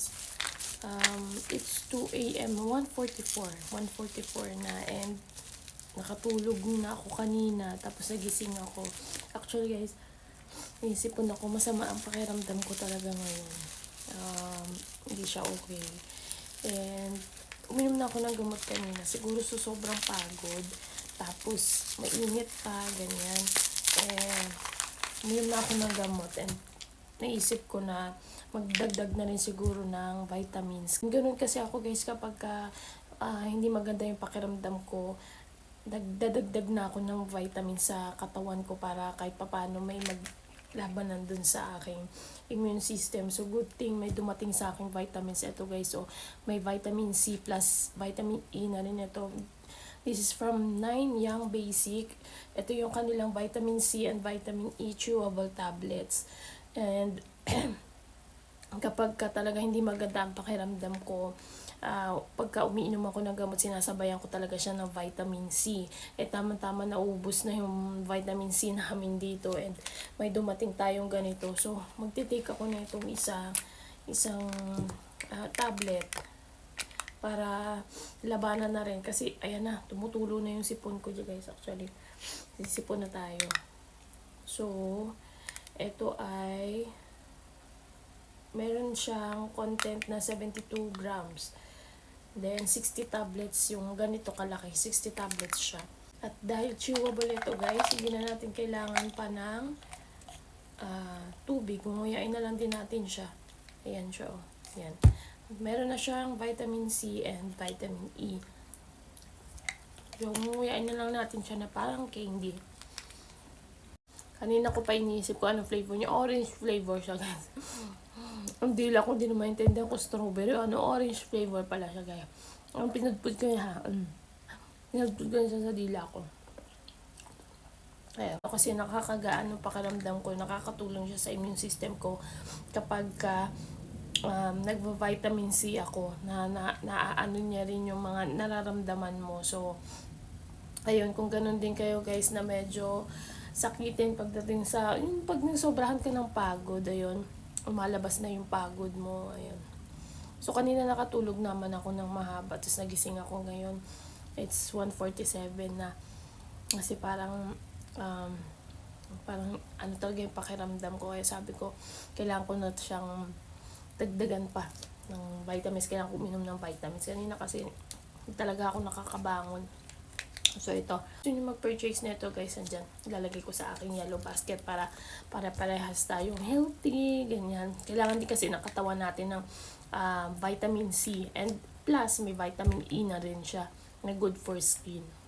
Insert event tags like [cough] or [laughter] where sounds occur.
guys. Um, it's 2 a.m. 1.44. 1.44 na and nakatulog na ako kanina tapos nagising ako. Actually guys, naisipon ako masama ang pakiramdam ko talaga ngayon. Um, hindi siya okay. And uminom na ako ng gamot kanina. Siguro sa sobrang pagod. Tapos mainit pa, ganyan. Eh, uminom na ako ng gamot and naisip ko na magdagdag na rin siguro ng vitamins. Ganun kasi ako guys kapag ka, ah, hindi maganda yung pakiramdam ko, nagdadagdag na ako ng vitamins sa katawan ko para kahit papano may maglabanan dun sa aking immune system. So good thing may dumating sa aking vitamins. Ito guys, so may vitamin C plus vitamin E na rin ito. This is from 9 Young Basic. Ito yung kanilang vitamin C and vitamin E chewable tablets. And [clears throat] kapag ka talaga hindi maganda ang pakiramdam ko, ah, pagka umiinom ako ng gamot, sinasabayan ko talaga siya ng vitamin C. Eh, tama-tama naubos na yung vitamin C namin dito and may dumating tayong ganito. So, magtitake ako na itong isa, isang ah, tablet para labanan na rin. Kasi, ayan na, tumutulo na yung sipon ko dyan guys. Actually, sisipon na tayo. So, ito ay meron siyang content na 72 grams. Then, 60 tablets yung ganito kalaki. 60 tablets siya. At dahil chewable ito guys, hindi na natin kailangan pa ng ah, tubig. Nguyain na lang din natin siya. Ayan siya oh. Ayan. Meron na siyang vitamin C and vitamin E. Yung nguyain na lang natin siya na parang candy. Kanina ko pa iniisip ko anong flavor niya. Orange flavor siya guys. Ang dila ko, hindi na maintindihan ko strawberry. Ano, orange flavor pala siya, gaya. Ang pinagpud ko niya, um, pinagpud ko niya sa dila ko. Kaya, kasi nakakagaan ng pakiramdam ko, nakakatulong siya sa immune system ko kapag ka um, nagva-vitamin C ako, na, na naaano niya rin yung mga nararamdaman mo. So, ayun, kung ganun din kayo guys na medyo sakitin pagdating sa, yung pag nagsobrahan ka ng pagod, ayun, umalabas na yung pagod mo, ayun. So, kanina nakatulog naman ako ng mahaba, tapos nagising ako ngayon. It's 1.47 na. Kasi parang, um, parang ano talaga yung pakiramdam ko. Kaya sabi ko, kailangan ko na siyang dagdagan pa ng vitamins. Kailangan ko uminom ng vitamins. Kanina kasi talaga ako nakakabangon. So ito, gusto nyo mag-purchase nito guys, andyan. Ilalagay ko sa aking yellow basket para para parehas tayong healthy, ganyan. Kailangan din kasi ng katawan natin ng ah, vitamin C and plus may vitamin E na rin siya na good for skin.